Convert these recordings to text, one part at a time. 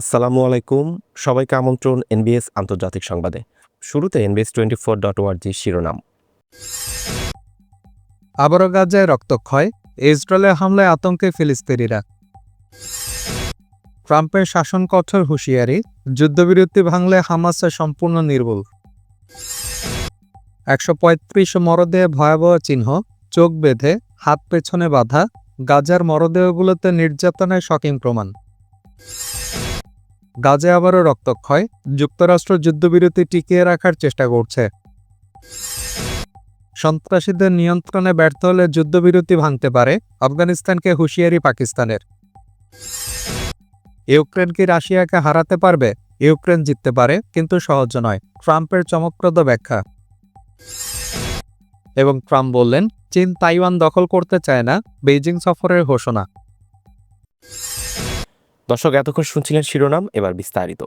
আসসালামু আলাইকুম। সবাইকে আমন্ত্রণ এনবিএস আন্তর্জাতিক সংবাদে। শুরুতে এনবিএস টোয়েন্টি ফোর ডট ওয়ার্জি শিরোনাম। আবারও গাজায় রক্তক্ষয়, ইসরায়েলের হামলায় আতঙ্কে ফিলিস্তিনিরা। ট্রাম্পের শাসন কঠোর হুঁশিয়ারি, যুদ্ধবিরতি ভাঙলে হামাসের সম্পূর্ণ নির্মূল। একশো পঁয়ত্রিশ মরদেহে ভয়াবহ চিহ্ন, চোখ বেঁধে, হাত পেছনে বাঁধা, গাজার মরদেহগুলোতে নির্যাতনের শকিং প্রমাণ। গাজে আবারও রক্তক্ষয়, যুক্তরাষ্ট্র যুদ্ধবিরতি টিকিয়ে রাখার চেষ্টা করছে। সন্ত্রাসীদের নিয়ন্ত্রণে ব্যর্থ হলে যুদ্ধবিরতি ভাঙতে পারে আফগানিস্তানকে হুঁশিয়ারি পাকিস্তানের। ইউক্রেন কি রাশিয়াকে হারাতে পারবে? ইউক্রেন জিততে পারে, কিন্তু সহজ নয়, ট্রাম্পের চমকপ্রদ ব্যাখ্যা। এবং ট্রাম্প বললেন, চীন তাইওয়ান দখল করতে চায় না, বেইজিং সফরের ঘোষণা। দর্শক, এতক্ষণ শুনছিলেন শিরোনাম, এবার বিস্তারিত।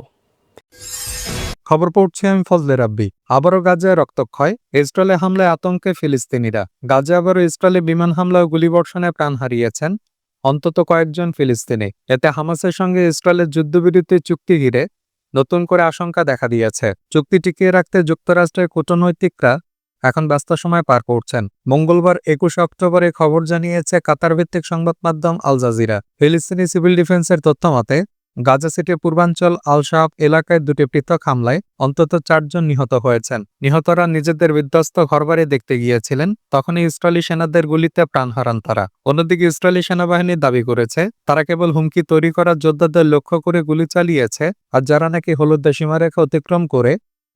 খবর পড়ছি আমি ফজলে রাব্বি। আবারও গাজায় রক্তক্ষয়, ইসরায়েলে হামলায় আতঙ্কে ফিলিস্তিনিরা। গাজা আবারও ইসরায়েলি বিমান হামলা ও গুলিবর্ষণে প্রাণ হারিয়েছেন অন্তত কয়েকজন ফিলিস্তিনি। এতে হামাসের সঙ্গে ইসরায়েলের যুদ্ধবিরতি চুক্তি ঘিরে নতুন করে আশঙ্কা দেখা দিয়েছে। চুক্তি টিকিয়ে রাখতে যুক্তরাষ্ট্রের কূটনৈতিকরা এখন ব্যস্ত সময় পার করছেন। মঙ্গলবার একুশে অক্টোবরে খবর জানিয়েছে কাতার ভিত্তিক সংবাদ মাধ্যম আল জাজিরা। ফিলিস্তিনি সিভিল ডিফেন্সের তথ্য মতে, গাজা সিটির পূর্বাঞ্চল আল শাহাব এলাকায় দুটি পৃথক হামলায় অন্তত চারজন নিহত হয়েছেন। নিহতরা নিজেদের বিধ্বস্ত ঘরবাড়ি দেখতে গিয়েছিলেন, তখনই ইসরায়েলি সেনাদের গুলিতে প্রাণ হারান তারা। অন্যদিকে ইসরায়েলি সেনাবাহিনী দাবি করেছে, তারা কেবল হুমকি তৈরি করা যোদ্ধাদের লক্ষ্য করে গুলি চালিয়েছে, আর যারা নাকি হলুদ সীমারেখা অতিক্রম করে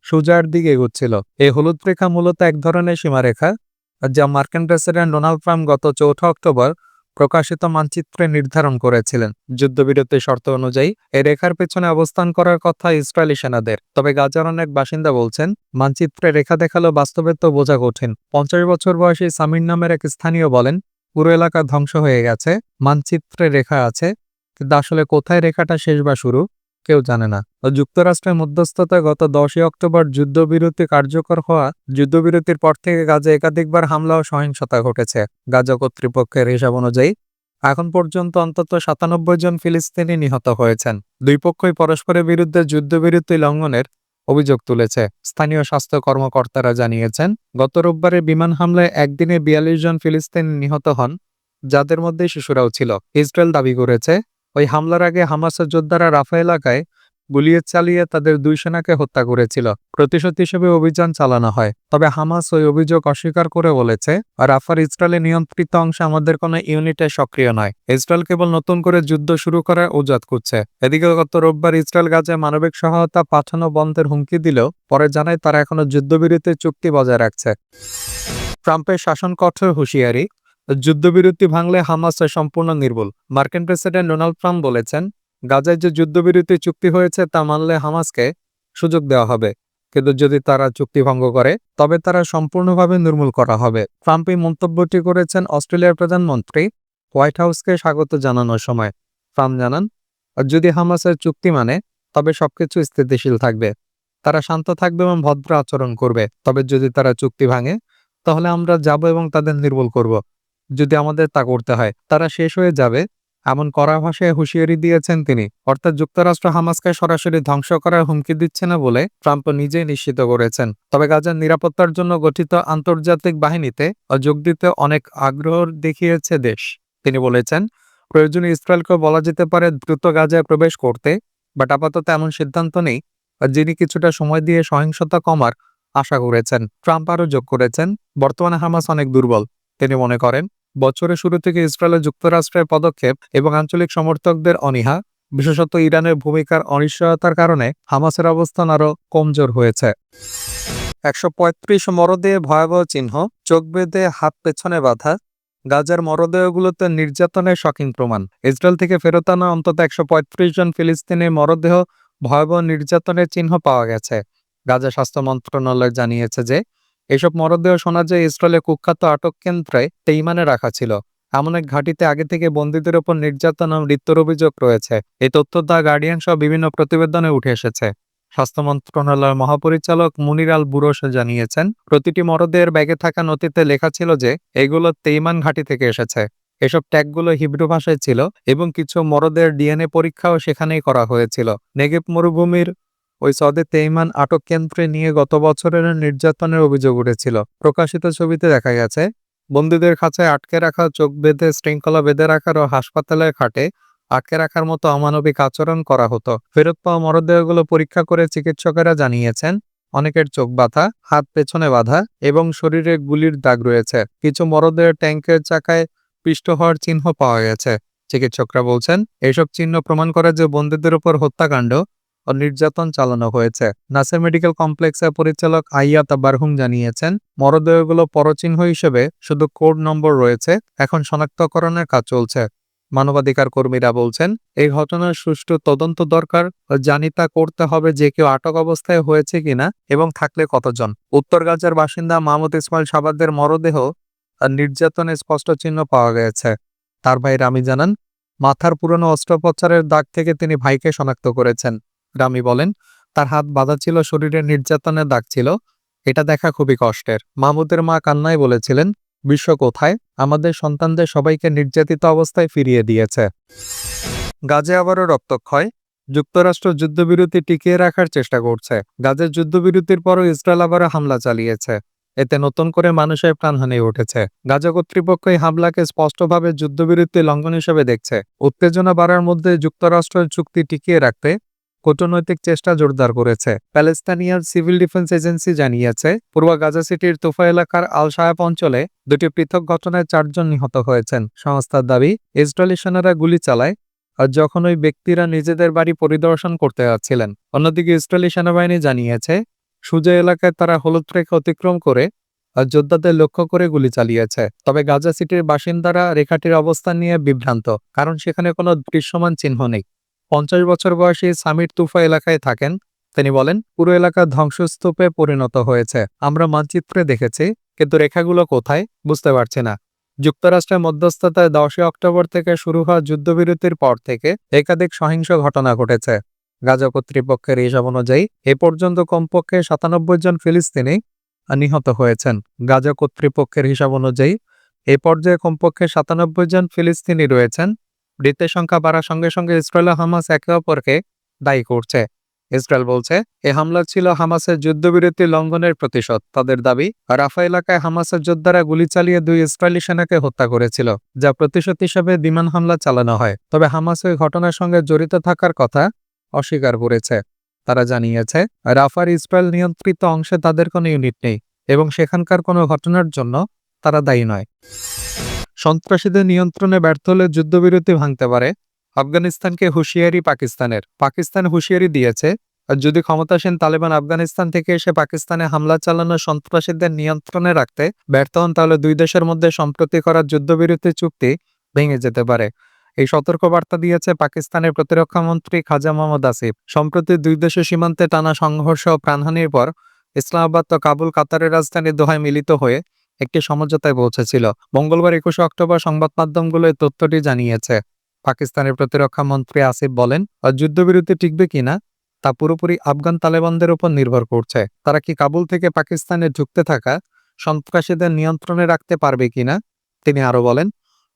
সুজার দিকে এগোচ্ছিল। এই হলুদ রেখা মূলত এক ধরনের সীমারেখা, যা মার্কিন প্রেসিডেন্ট ডোনাল্ড ট্রাম্প গত চৌঠা অক্টোবর প্রকাশিত মানচিত্রে নির্ধারণ করেছিলেন। যুদ্ধবিরতির শর্ত অনুযায়ী এই রেখার পেছনে অবস্থান করার কথা ইসরায়েলি সেনাদের। তবে গাজার অনেক বাসিন্দা বলছেন, মানচিত্রে রেখা দেখাল বাস্তবে তো বোঝা কঠিন। পঞ্চাশ বছর বয়সী সামির নামের এক স্থানীয় বলেন, পুরো এলাকা ধ্বংস হয়ে গেছে, মানচিত্রে রেখা আছে, কিন্তু আসলে কোথায় রেখাটা শেষ বা শুরু? কেউ জানে না। যুক্তরাষ্ট্রের মধ্যস্থতায় গত দশই অক্টোবর যুদ্ধবিরতি কার্যকর হওয়া, যুদ্ধবিরতির পর থেকে গাজা একাধিকবার হামলা ও সহিংসতা ঘটেছে, গাজা কর্তৃপক্ষের হিসাব অনুযায়ী। এখন পর্যন্ত অন্তত সাতানব্বই জন ফিলিস্তিনি নিহত হয়েছেন। দুই পক্ষই পরস্পরের বিরুদ্ধে যুদ্ধবিরতি লঙ্ঘনের অভিযোগ তুলেছে, স্থানীয় স্বাস্থ্য কর্মকর্তারা জানিয়েছেন। গত রোববারের বিমান হামলায় একদিনে বিয়াল্লিশ জন ফিলিস্তিনি নিহত হন, যাদের মধ্যে শিশুরাও ছিল। ইসরায়েল দাবি করেছে ওই হামলার আগে হামাসের যোদ্ধারা রাফা এলাকায় গুলিয়ে চালিয়ে তাদের দুই সেনাকে হত্যা করেছিল। প্রতিশোধ হিসেবে অভিযান চালানো হয়। তবে হামাস ওই অভিযোগ অস্বীকার করে বলেছে আর রাফার ইসরায়েলে নিয়ন্ত্রিত অংশে আমাদের কোনো ইউনিটে সক্রিয় নয়। ইসরায়েল কেবল নতুন করে যুদ্ধ শুরু করার উজাত করছে এদিকে গত রোববার ইসরায়েল গাজে মানবিক সহায়তা পাঠানো বন্ধের হুমকি দিলেও পরে জানায় তারা এখনও যুদ্ধবিরতির চুক্তি বজায় রাখছে। ট্রাম্পের শাসন কঠোর হুঁশিয়ারি যুদ্ধবিরতি ভাঙলে হামাসের সম্পূর্ণ নির্মূল মার্কিন প্রেসিডেন্ট ডোনাল্ড ট্রাম্প বলেছেন, গাজায় যে যুদ্ধবিরতি চুক্তি হয়েছে তা মানলে হামাসকে সুযোগ দেওয়া হবে। কিন্তু যদি তারা চুক্তি ভঙ্গ করে, তবে তারা সম্পূর্ণভাবে নির্মূল করা হবে। ট্রাম্প এই মন্তব্যটি করেছেন অস্ট্রেলিয়ার প্রধানমন্ত্রী হোয়াইট হাউসকে স্বাগত জানানোর সময়। ট্রাম্প জানান, যদি হামাসের চুক্তি মানে তবে সবকিছু স্থিতিশীল থাকবে। তারা শান্ত থাকবে এবং ভদ্র আচরণ করবে। তবে যদি তারা চুক্তি ভাঙে, তাহলে আমরা যাব এবং তাদের নির্মূল করব। যদি আমাদের তা করতে হয়, তারা শেষ হয়ে যাবে, এমন কড়া ভাষায় হুঁশিয়ারি দিয়েছেন তিনি। অর্থাৎ যুক্তরাষ্ট্র হামাসকে সরাসরি ধ্বংস করার হুমকি দিচ্ছে না বলে ট্রাম্প নিজেই নিশ্চিত করেছেন। তবে গাজার নিরাপত্তার জন্য গঠিত আন্তর্জাতিক বাহিনীতে যোগ দিতে অনেক আগ্রহ দেখিয়েছে দেশ। তিনি বলেছেন, প্রয়োজনে ইসরায়েলকে বলা যেতে পারে দ্রুত গাজায় প্রবেশ করতে, বাট আপাতত এমন সিদ্ধান্ত নেই যিনি কিছুটা সময় দিয়ে সহিংসতা কমার আশা করেছেন। ট্রাম্প আরও যোগ করেছেন, বর্তমানে হামাস অনেক দুর্বল। তিনি মনে করেন বছরের শুরু থেকে ইসরায়েলের যুক্তরাষ্ট্রের পদক্ষেপ এবং আঞ্চলিক সমর্থকদের অনীহা, বিশেষত ইরানের ভূমিকার অনিশ্চয়তার কারণে হামাসের অবস্থান আরও কমজোর হয়েছে। একশো পঁয়ত্রিশ মরদেহে ভয়াবহ চিহ্ন, চোখ বেঁধে হাত পেছনে বাঁধা, গাজার মরদেহগুলোতে নির্যাতনের শকিং প্রমাণ। ইসরায়েল থেকে ফেরত আনা অন্তত একশো পঁয়ত্রিশ জন ফিলিস্তিনের মরদেহ ভয়াবহ নির্যাতনের চিহ্ন পাওয়া গেছে। গাজা স্বাস্থ্য মন্ত্রণালয় জানিয়েছে যে এসব মরদেহ শোনা যায় ইসরায়েলের কুখ্যাত আটক কেন্দ্রে তেইমানে রাখা ছিল। এমন এক ঘাঁটিতে আগে থেকে বন্দীদের ওপর নির্যাতন ও মৃত্যুর অভিযোগ রয়েছে। এই তথ্য দ্য গার্ডিয়ান সহ বিভিন্ন প্রতিবেদনে উঠে এসেছে। স্বাস্থ্য মন্ত্রণালয়ের মহাপরিচালক মুনির আল বুরোস জানিয়েছেন, প্রতিটি মরদেহের ব্যাগে থাকা নথিতে লেখা ছিল যে, এগুলো তেইমান ঘাঁটি থেকে এসেছে। এসব ট্যাগগুলো হিব্রু ভাষায় ছিল এবং কিছু মরদের ডিএনএ পরীক্ষাও সেখানেই করা হয়েছিল। নেগেব মরুভূমির ওই সদে তেইমান আটক কেন্দ্রে নিয়ে গত বছরের নির্যাতনের অভিযোগ উঠেছিল। প্রকাশিত ছবিতে দেখা গেছে, বন্দীদের কাছে আটকে রাখা, চোখ বেঁধে শৃঙ্খলা বেঁধে রাখার ও হাসপাতালের খাটে আটকে রাখার মতো অমানবিক আচরণ করা হতো। ফেরত পাওয়া মরদেহগুলো পরীক্ষা করে চিকিৎসকেরা জানিয়েছেন, অনেকের চোখ বাঁধা, হাত পেছনে বাঁধা এবং শরীরে গুলির দাগ রয়েছে। কিছু মরদেহ ট্যাঙ্কের চাকায় পিষ্ট হওয়ার চিহ্ন পাওয়া গেছে। চিকিৎসকরা বলছেন, এসব চিহ্ন প্রমাণ করে যে বন্দীদের উপর হত্যাকাণ্ড ও নির্যাতন চালানো হয়েছে। নাসের মেডিকেল কমপ্লেক্সের পরিচালক আইয়াত বারহুম জানিয়েছেন, মরদেহগুলো পরচিহ্ন হিসেবে শুধু কোড নম্বর রয়েছে, এখন শনাক্তকরণের কাজ চলছে। মানবাধিকার কর্মীরা বলছেন, এই ঘটনার সুষ্ঠু তদন্ত দরকার, জানি তা করতে হবে যে কেউ আটক অবস্থায় হয়েছে কিনা এবং থাকলে কতজন। উত্তর গাজার বাসিন্দা মাহমুদ ইসমাইল সাবাদের মরদেহ নির্যাতনের স্পষ্ট চিহ্ন পাওয়া গেছে। তার ভাই রামি জানান, মাথার পুরনো অস্ত্রোপচারের দাগ থেকে তিনি ভাইকে শনাক্ত করেছেন। রামি বলেন, তার হাত বাঁধা ছিল শরীরে নির্যাতনের দাগ ছিল। এটা দেখা খুবই কষ্টের। মাহমুদের মা কান্নায় বলেছিলেন, বিশ্ব কোথায়? আমাদের সন্তানদের সবাইকে নির্যাতিত অবস্থায় ফিরিয়ে দিয়েছে। গাজে আবারও রক্তক্ষয়। যুক্তরাষ্ট্র যুদ্ধবিরতি টিকিয়ে রাখার চেষ্টা করছে। গাজের যুদ্ধবিরতির পরও ইসরায়েল আবারও হামলা চালিয়েছে। এতে নতুন করে মানুষের প্রাণহানি উঠেছে। গাজা কর্তৃপক্ষ এই হামলাকে স্পষ্টভাবে যুদ্ধবিরতি লঙ্ঘন হিসেবে দেখছে। উত্তেজনা বাড়ার মধ্যে যুক্তরাষ্ট্রের চুক্তি টিকিয়ে রাখতে কূটনৈতিক চেষ্টা জোরদার করেছে। প্যালেস্তানিয়ার সিভিল ডিফেন্স এজেন্সি জানিয়েছে, পূর্ব গাজা সিটির তুফা এলাকার আল সায়াব অঞ্চলে দুটি পৃথক ঘটনায় চারজন নিহত হয়েছেন। সংস্থার দাবি, ইসরায়েলি সেনারা গুলি চালায় আর যখন ওই ব্যক্তিরা নিজেদের বাড়ি পরিদর্শন করতে যাচ্ছিলেন। অন্যদিকে ইসরায়েলি সেনাবাহিনী জানিয়েছে, সুজা এলাকায় তারা হলুদ রেখা অতিক্রম করে আর যোদ্ধাদের লক্ষ্য করে গুলি চালিয়েছে। তবে গাজা সিটির বাসিন্দারা রেখাটির অবস্থান নিয়ে বিভ্রান্ত, কারণ সেখানে কোনো দৃশ্যমান চিহ্ন নেই। পঞ্চাশ বছর বয়সী সামির তুফা এলাকায় থাকেন। তিনি বলেন, পুরো এলাকা ধ্বংসস্তূপে পরিণত হয়েছে। আমরা মানচিত্রে দেখেছি, কিন্তু রেখাগুলো কোথায় বুঝতে পারছি না। যুক্তরাষ্ট্রের মধ্যস্থতায় দশই অক্টোবর থেকে শুরু হওয়া যুদ্ধবিরতির পর থেকে একাধিক সহিংস ঘটনা ঘটেছে। গাজা কর্তৃপক্ষের হিসাব অনুযায়ী, এ পর্যন্ত কমপক্ষে সাতানব্বই জন ফিলিস্তিনি নিহত হয়েছেন। গাজা কর্তৃপক্ষের হিসাব অনুযায়ী, এ পর্যায়ে কমপক্ষে সাতানব্বই জন ফিলিস্তিনি রয়েছেন। মৃতের সংখ্যা বাড়ার সঙ্গে সঙ্গে ইসরায়েল ও হামাস একে অপরকে দায়ী করছে। ইসরায়েল বলছে, এ হামলা ছিল হামাসের যুদ্ধবিরতি লঙ্ঘনের প্রতিশোধ। তাদের দাবি, রাফা এলাকায় হামাসের যোদ্ধারা গুলি চালিয়ে দুই ইসরায়েলি সেনাকে হত্যা করেছিল, যা প্রতিশোধ হিসেবে বিমান হামলা চালানো হয়। তবে হামাস ওই ঘটনার সঙ্গে জড়িত থাকার কথা অস্বীকার করেছে। তারা জানিয়েছে, রাফার ইসরায়েল নিয়ন্ত্রিত অংশে তাদের কোনো ইউনিট নেই এবং সেখানকার কোনো ঘটনার জন্য তারা দায়ী নয়। সন্ত্রাসীদের নিয়ন্ত্রণে ব্যর্থ হলে যুদ্ধবিরতি ভাঙতে পারে। আফগানিস্তানকে হুঁশিয়ারি পাকিস্তানের। পাকিস্তান হুঁশিয়ারি দিয়েছে, আর যদি ক্ষমতাসীন তালেবান আফগানিস্তান থেকে এসে পাকিস্তানে হামলা চালানো সন্ত্রাসীদের নিয়ন্ত্রণে রাখতে ব্যর্থ হন, তাহলে দুই দেশের মধ্যে সম্প্রতি করা যুদ্ধবিরতি চুক্তি ভেঙে যেতে পারে। এই সতর্কবার্তা দিয়েছে পাকিস্তানের প্রতিরক্ষা মন্ত্রী খাজা মোহাম্মদ আসিফ। সম্প্রতি দুই দেশের সীমান্তে টানা সংঘর্ষ ও প্রাণহানির পর ইসলামাবাদ ও কাবুল কাতারের রাজধানী দোহায় মিলিত হয়ে একটি সমঝোতায় পৌঁছেছিল। মঙ্গলবার একুশে অক্টোবর সংবাদ মাধ্যমগুলো এই তথ্যটি জানিয়েছে। পাকিস্তানের প্রতিরক্ষা মন্ত্রী আসিফ বলেন যুদ্ধবিরতি টিকবে কিনা তা পুরোপুরি আফগান তালেবানদের উপর নির্ভর করছে। তারা কি কাবুল থেকে পাকিস্তানে ঢুকতে থাকা সন্ত্রাসীদের নিয়ন্ত্রণে রাখতে পারবে কিনা তিনি আরও বলেন,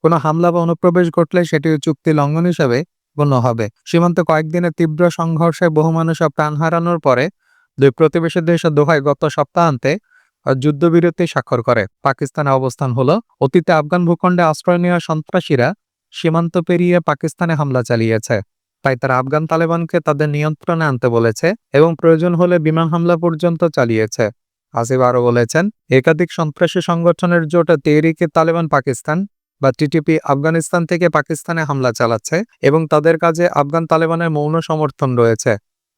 কোনো হামলা বা অনুপ্রবেশ ঘটলে সেটি চুক্তি লঙ্ঘন হিসেবে গণ্য হবে। সীমান্তে কয়েকদিনের তীব্র সংঘর্ষে বহু মানুষ প্রাণ হারানোর পরে দুই প্রতিবেশী দেশ দোহায় গত সপ্তাহান্তে যুদ্ধবিরতি স্বাক্ষর করে। পাকিস্তানের অবস্থান হলো, অতীতে আফগান ভূখণ্ডে আশ্রয় নেওয়া সন্ত্রাসীরা সীমান্ত পেরিয়ে পাকিস্তানে হামলা চালিয়েছে। তাই তারা আফগান তালেবানকে তাদের নিয়ন্ত্রণে আনতে বলেছে এবং প্রয়োজন হলে বিমান হামলা পর্যন্ত চালিয়েছে। আসিফ আরও বলেছেন, একাধিক সন্ত্রাসী সংগঠনের জোট তেহরিকে তালেবান পাকিস্তান বা টিটিপি আফগানিস্তান থেকে পাকিস্তানে হামলা চালাচ্ছে এবং তাদের কাজে আফগান তালেবানের মৌন সমর্থন রয়েছে,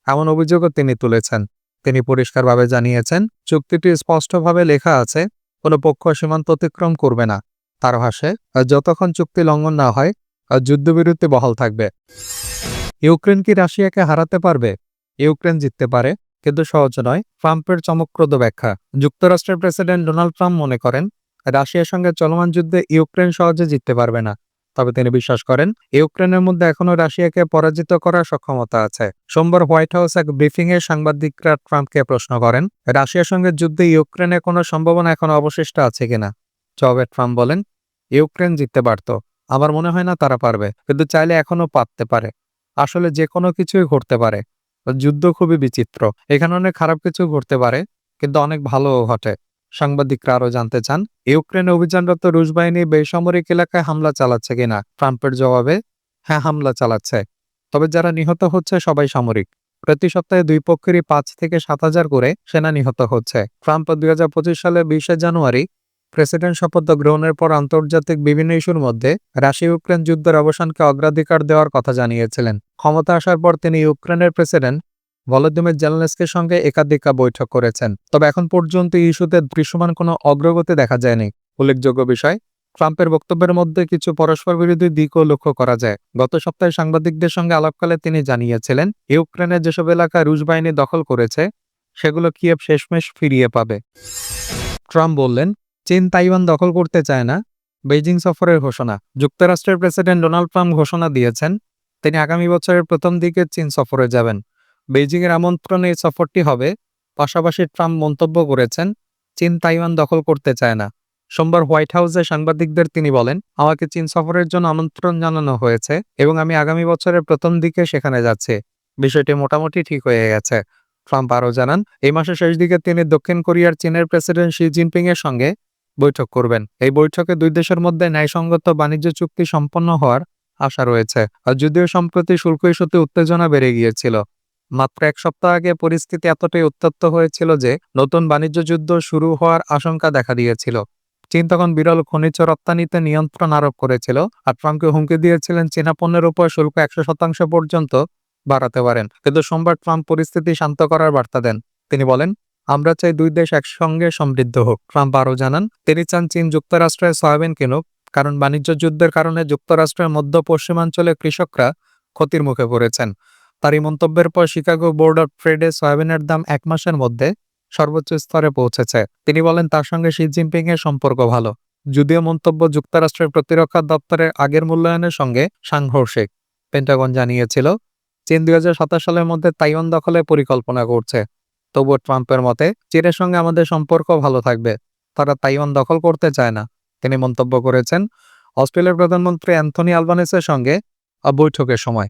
এমন অভিযোগও তিনি তুলেছেন। তিনি পরিষ্কারভাবে জানিয়েছেন, চুক্তিটি স্পষ্টভাবে লেখা আছে, কোনো পক্ষ সীমান্ত অতিক্রম করবে না। তার ভাষায়, যতক্ষণ চুক্তি লঙ্ঘন না হয়, যুদ্ধবিরতি বহাল থাকবে। ইউক্রেন কি রাশিয়াকে হারাতে পারবে? ইউক্রেন জিততে পারে, কিন্তু সহজ নয়। ট্রাম্পের চমকপ্রদ ব্যাখ্যা। যুক্তরাষ্ট্রের প্রেসিডেন্ট ডোনাল্ড ট্রাম্প মনে করেন, রাশিয়ার সঙ্গে চলমান যুদ্ধে ইউক্রেন সহজে জিততে পারবে না। তবে তিনি বিশ্বাস করেন ইউক্রেনের মধ্যে এখনও রাশিয়াকে পরাজিত করার সক্ষমতা আছে। সোমবার হোয়াইট হাউস এক ব্রিফিংয়ে সাংবাদিকরা ট্রাম্পকে প্রশ্ন করেন, রাশিয়ার সঙ্গে যুদ্ধে ইউক্রেনে কোনো সম্ভাবনা এখনও অবশিষ্ট আছে কিনা? জবাবে ট্রাম্প বলেন, ইউক্রেন জিততে পারত, আমার মনে হয় না তারা পারবে, কিন্তু চাইলে এখনও পারতে পারে। আসলে যে কোনো কিছুই ঘটতে পারে। যুদ্ধ খুবই বিচিত্র, এখানে অনেক খারাপ কিছু ঘটতে পারে, কিন্তু অনেক ভালোও ঘটে। সাংবাদিকরা আরও জানতে চান ইউক্রেনে অভিযানরত রুশ বাহিনী বেসামরিক এলাকায় হামলা চালাচ্ছে কিনা? ট্রাম্পের জবাবে হ্যাঁ হামলা চালাচ্ছে। তবে যারা নিহত হচ্ছে সবাই সামরিক। প্রতি সপ্তাহে দুই পক্ষেরই পাঁচ থেকে সাত হাজার করে সেনা নিহত হচ্ছে। ট্রাম্প দুই হাজার পঁচিশ সালে বিশে জানুয়ারি প্রেসিডেন্ট শপথ গ্রহণের পর আন্তর্জাতিক বিভিন্ন ইস্যুর মধ্যে রাশিয়া ইউক্রেন যুদ্ধের অবসানকে অগ্রাধিকার দেওয়ার কথা জানিয়েছিলেন। ক্ষমতা আসার পর তিনি ইউক্রেনের প্রেসিডেন্ট ভলোদিমির জেলেনস্কির সঙ্গে একাধিকা বৈঠক করেছেন। তবে এখন পর্যন্ত ইস্যুতে দৃশ্যমান কোনো অগ্রগতি দেখা যায়নি। উল্লেখযোগ্য বিষয়, ট্রাম্পের বক্তব্যের মধ্যে কিছু পরস্পর বিরোধী দিকও লক্ষ্য করা যায়। গত সপ্তাহে সাংবাদিকদের সঙ্গে আলাপকালে তিনি জানিয়েছিলেন ইউক্রেনের যেসব এলাকা রুশ বাহিনী দখল করেছে, সেগুলো কিয়েভ শেষমেশ ফিরিয়ে পাবে। ট্রাম্প বললেন, চীন তাইওয়ান দখল করতে চায় না, বেইজিং সফরের ঘোষণা। যুক্তরাষ্ট্রের প্রেসিডেন্ট ডোনাল্ড ট্রাম্প ঘোষণা দিয়েছেন, তিনি আগামী বছরের প্রথম দিকে চীন সফরে যাবেন। বেইজিং এর আমন্ত্রণে এই সফরটি হবে। পাশাপাশি ট্রাম্প মন্তব্য করেছেন, চীন তাইওয়ান দখল করতে চায় না। সোমবার হোয়াইট হাউসে সাংবাদিকদের তিনি বলেন, আমাকে চীন সফরের জন্য আমন্ত্রণ জানানো হয়েছে এবং আমি আগামী বছরের প্রথম দিকে সেখানে যাচ্ছি। বিষয়টি মোটামুটি ঠিক হয়ে গেছে। ট্রাম্প আরও জানান, এই মাসের শেষ দিকে তিনি দক্ষিণ কোরিয়ার চীনের প্রেসিডেন্ট শি জিনপিং এর সঙ্গে বৈঠক করবেন। এই বৈঠকে দুই দেশের মধ্যে ন্যায়সঙ্গত বাণিজ্য চুক্তি সম্পন্ন হওয়ার আশা রয়েছে, আর যদিও সম্প্রতি শুল্ক ইস্যুতে উত্তেজনা বেড়ে গিয়েছিল। মাত্র এক সপ্তাহ আগে পরিস্থিতি এতটাই উত্তপ্ত হয়েছিল যে নতুন বাণিজ্য যুদ্ধ শুরু হওয়ার আশঙ্কা দেখা দিয়েছিল। চীন তখন বিরল খনিজ রপ্তানিতে নিয়ন্ত্রণ আরোপ করেছিল আর ট্রাম্পকে হুমকি দিয়েছিলেন চীনা পণ্যের উপর শুল্ক একশো শতাংশ পর্যন্ত বাড়াতে পারেন। কিন্তু সোমবার ট্রাম্প পরিস্থিতি শান্ত করার বার্তা দেন। তিনি বলেন, আমরা চাই দুই দেশ একসঙ্গে সমৃদ্ধ হোক। ট্রাম্প আরও জানান, তিনি চান চীন যুক্তরাষ্ট্রের সয়াবিন কিনুক, কারণ বাণিজ্য যুদ্ধের কারণে যুক্তরাষ্ট্রের মধ্য পশ্চিমাঞ্চলে কৃষকরা ক্ষতির মুখে পড়েছেন। তার এই মন্তব্যের পর শিকাগো বোর্ড অফ ট্রেডে সয়াবিনের দাম এক মাসের মধ্যে সর্বোচ্চ স্তরে পৌঁছেছে। তিনি বলেন, তার সঙ্গে শি জিনপিং এর সম্পর্ক ভালো, যদিও মন্তব্য যুক্তরাষ্ট্রের প্রতিরক্ষা দপ্তরের আগের মূল্যায়নের সঙ্গে সাংঘর্ষিক। পেন্টাগন জানিয়েছিল, চীন দুই সালের মধ্যে তাইওয়ান দখলের পরিকল্পনা করছে। তবুও ট্রাম্পের মতে, চীনের সঙ্গে আমাদের সম্পর্ক ভালো থাকবে, তারা তাইওয়ান দখল করতে চায় না। তিনি মন্তব্য করেছেন, অস্ট্রেলিয়ার প্রধানমন্ত্রী অ্যান্থনি আলবানেসের সঙ্গে বৈঠকের সময়।